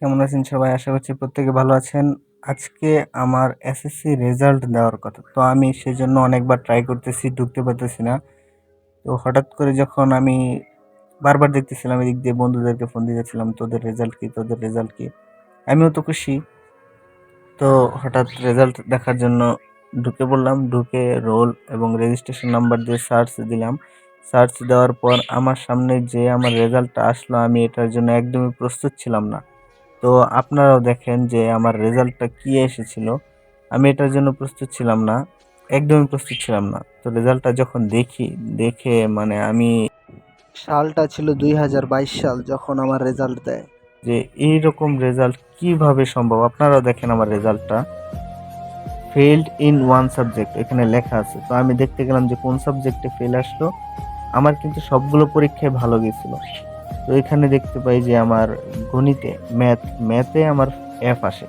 কেমন আছেন সবাই? আশা করছি প্রত্যেকে ভালো আছেন। আজকে আমার এসএসসি রেজাল্ট দেওয়ার কথা। তো আমি সেজন্য অনেকবার ট্রাই করতেছি, ঢুকতে পারতেছি না। তো হঠাৎ করে যখন আমি বারবার দেখতেছিলাম এদিক দিয়ে বন্ধুদেরকে ফোন দিতেছিলাম তোদের রেজাল্ট কী, তোদের রেজাল্ট কি? আমিও তো খুশি। তো হঠাৎ রেজাল্ট দেখার জন্য ঢুকে পড়লাম। ঢুকে রোল এবং রেজিস্ট্রেশন নাম্বার দিয়ে সার্চ দিলাম। সার্চ দেওয়ার পর আমার সামনে যে আমার রেজাল্টটা আসলো, আমি এটার জন্য একদমই প্রস্তুত ছিলাম না। তো আপনারাও দেখেন যে আমার রেজাল্টটা কী এসেছিল। আমি এটার জন্য প্রস্তুত ছিলাম না একদমই প্রস্তুত ছিলাম না। তো রেজাল্টটা যখন দেখি দেখে মানে আমি সালটা ছিল দুই হাজার বাইশ সাল যখন আমার রেজাল্ট দেয়। যে এই রকম রেজাল্ট কীভাবে সম্ভব? আপনারাও দেখেন আমার রেজাল্টটা। ফেলড ইন ওয়ান সাবজেক্ট এখানে লেখা আছে। তো আমি দেখতে গেলাম যে কোন সাবজেক্টে ফেল আসলো। আমার কিন্তু সবগুলো পরীক্ষায় ভালো গেছিল। তো এখানে দেখতে পাই যে আমার গণিতে ম্যাথ ম্যাথে আমার এফ আসে।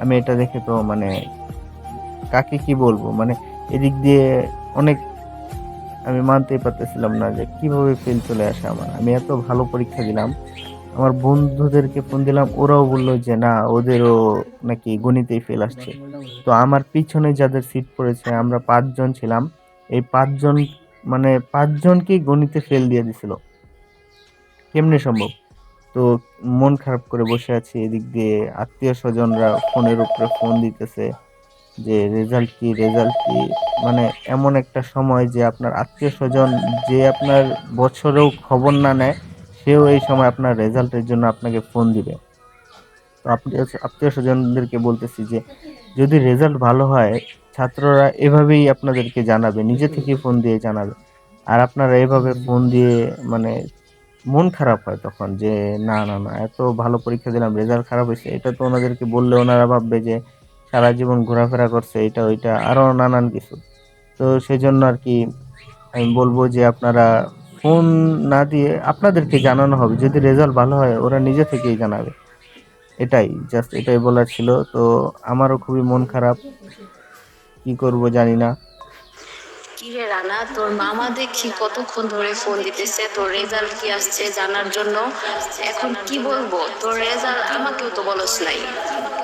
আমি এটা দেখে তো মানে কাকে কি বলব? মানে এদিক দিয়ে অনেক আমি মানতেই পারতেছিলাম না যে কীভাবে ফেল চলে আসে আমার। আমি এত ভালো পরীক্ষা দিলাম, আমার বন্ধুদেরকে ফোন দিলাম, ওরাও বলল যে না, ওদেরও নাকি গণিতেই ফেল আসছে। তো আমার পিছনে যাদের সিট পড়েছে, আমরা পাঁচজন ছিলাম। এই পাঁচজন মানে পাঁচজনকেই গণিতে ফেল দিয়ে দিছিল। কেমনে সম্ভব? তো মন খারাপ করে বসে আছি এদিক দিয়ে আত্মীয় স্বজনরা ফোনের উপরে ফোন দিতেছে যে রেজাল্ট কি রেজাল্ট কি? মানে এমন একটা সময় যে আপনার আত্মীয় স্বজন যে আপনার বছরেও খবর না নেয়, সেও এই সময় আপনার রেজাল্টের জন্য আপনাকে ফোন দিবে। তো আপনি আত্মীয় স্বজনদেরকে বলতেছি যে যদি রেজাল্ট ভালো হয়, ছাত্ররা এভাবেই আপনাদেরকে জানাবে, নিজে থেকেই ফোন দিয়ে জানাবে। আর আপনারা এভাবে ফোন দিয়ে মানে মন খারাপ হয় তখন যে, না না না, এত ভালো পরীক্ষা দিলাম, রেজাল্ট খারাপ হয়েছে। এটা তো ওনাদেরকে বললে ওনারা ভাববে যে, সারা জীবন ঘোরাফেরা করছে, এটা, ওইটা আরও নানান কিছু। তো সেই জন্য আর কি আমি বলব যে, আপনারা ফোন না দিয়ে আপনাদেরকে জানানো হবে। যদি রেজাল্ট ভালো হয়, ওরা নিজে থেকেই জানাবে। এটাই, জাস্ট এটাই বলার ছিল। তো আমারও খুবই মন খারাপ। কি করব জানি না। কিরে রানা, তোর মামা দেখি কতক্ষণ ধরে ফোন দিতেছে, তোর রেজাল্ট কি আসছে জানার জন্য? এখন কি বলব, তোর রেজাল্ট আমাকেও তো বলস নাই।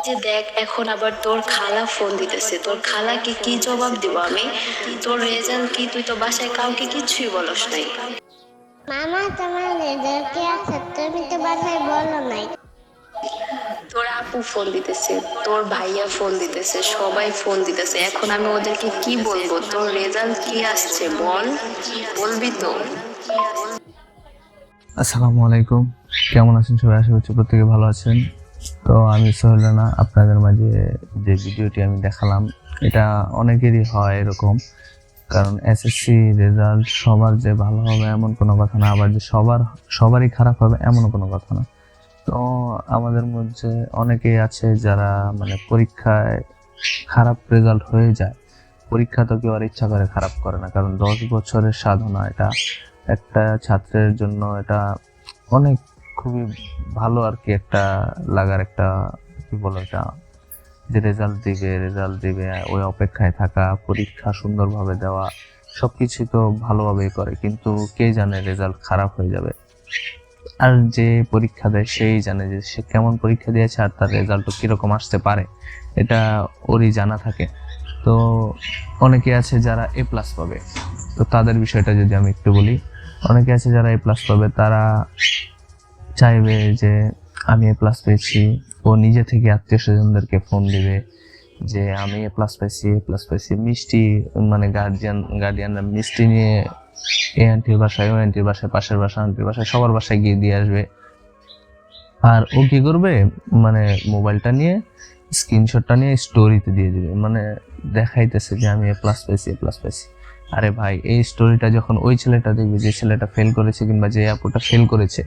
যে দেখ, এখন আবার তোর খালা ফোন দিতেছে, তোর খালাকে কি জবাব দিব আমি? তোর রেজাল্ট কি, তুই তো বাসায় কাউকে কিছুই বলস নাই। মামা, তোমার রেজাল্ট কি আছে? তুমি তো বাসায় বলো নাই। তোর আপু ফোন দিতেছে, তোর ভাইয়া ফোন দিতেছে, সবাই ফোন দিতেছে। এখন আমি ওদেরকে কি বলব? তোর রেজাল্ট কি আসছে বল? বলবি তো। আসসালামু আলাইকুম। কেমন আছেন সবাই? আশা করছি প্রত্যেকে ভালো আছেন। তো আমি সোহেল রানা আপনাদের মাঝে যে ভিডিওটি আমি দেখালাম, এটা অনেকেরই হয় এরকম। কারণ এসএসসি রেজাল্ট সবার যে ভালো হবে এমন কোনো কথা না, আবার যে সবার, সবারই খারাপ হবে এমন কোনো কথা না। তো আমাদের মধ্যে অনেকেই আছে যারা মানে পরীক্ষায় খারাপ রেজাল্ট হয়ে যায়। পরীক্ষা তো কেউ আর ইচ্ছা করে খারাপ করে না, কারণ দশ বছরের সাধনা, এটা একটা ছাত্রের জন্য এটা অনেক খুবই ভালো আর কি একটা লাগার একটা, কি বলো এটা যে রেজাল্ট দিবে রেজাল্ট দিবে, ওই অপেক্ষায় থাকা, পরীক্ষা সুন্দরভাবে দেওয়া সবকিছু তো ভালোভাবেই করে, কিন্তু কে জানে রেজাল্ট খারাপ হয়ে যাবে। আর যে পরীক্ষা দেয় সেই জানে যে সে কেমন পরীক্ষা দিয়েছে আর তার রেজাল্টও কীরকম আসতে পারে। এটা ওরই জানা থাকে। তো অনেকে আছে যারা এ প্লাস পাবে। তো তাদের বিষয়টা যদি আমি একটু বলি, অনেকে আছে যারা এ প্লাস পাবে, তারা চাইবে যে আমি এ প্লাস পেয়েছি। ও নিজে থেকে আত্মীয় স্বজনদেরকে ফোন দিবে যে আমি এ প্লাস পাইছি এ প্লাস পাইছি। মিষ্টি মানে গার্জিয়ান গার্ডিয়ানরা মিষ্টি নিয়ে এ আন্টির বাসায় ও আন্টির বাসায়, পাশের বাসা আন্টির বাসায়, সবার বাসায় গিয়ে দিয়ে আসবে। আর ও কি করবে? মানে মোবাইলটা নিয়ে স্ক্রিনশটটা নিয়ে স্টোরিতে দিয়ে দিবে। মানে দেখাইতেছে যে আমি এ প্লাস পাইছি, এ প্লাস পাইছি। আরে ভাই, এই স্টোরিটা যখন ওই ছেলেটা দেখবে, যে ছেলেটা ফেল করেছে কিংবা যে আপুটা ফেল করেছে,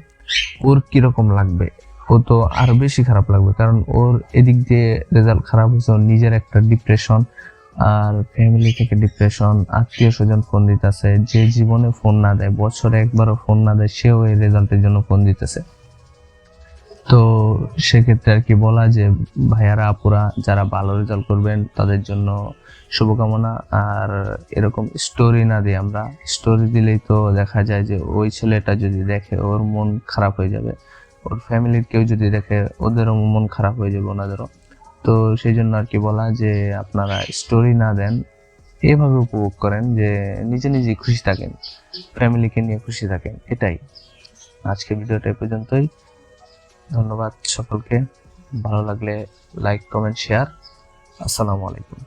ওর কীরকম লাগবে? ও তো আরও বেশি খারাপ লাগবে। কারণ ওর এদিক দিয়ে রেজাল্ট খারাপ হয়েছে, ওর নিজের একটা ডিপ্রেশন আর ফ্যামিলি থেকে ডিপ্রেশন আত্মীয় স্বজন ফোন দিতেছে, যে জীবনে ফোন না দেয়, বছরে একবারও ফোন না দেয়, সেও এই রেজাল্টের জন্য ফোন দিতেছে। তো সেক্ষেত্রে আর কি বলা যে, ভাইয়ারা, আপুরা, যারা ভালো রেজাল্ট করবেন, তাদের জন্য শুভকামনা। আর এরকম স্টোরি না দিই আমরা স্টোরি দিলেই তো দেখা যায় যে, ওই ছেলেটা যদি দেখে ওর মন খারাপ হয়ে যাবে, ওর ফ্যামিলির কেউ যদি দেখে, ওদেরও মন খারাপ হয়ে যাবে ওনাদেরও। তো সেই জন্য আর কি বলা যে আপনারা স্টোরি না দেন, এভাবে উপভোগ করেন যে নিজে নিজে খুশি থাকেন ফ্যামিলিকে নিয়ে খুশি থাকেন, এটাই। আজকে ভিডিওটা এ পর্যন্তই। ধন্যবাদ সকলকে। ভালো লাগলে লাইক কমেন্ট শেয়ার আসসালামু আলাইকুম।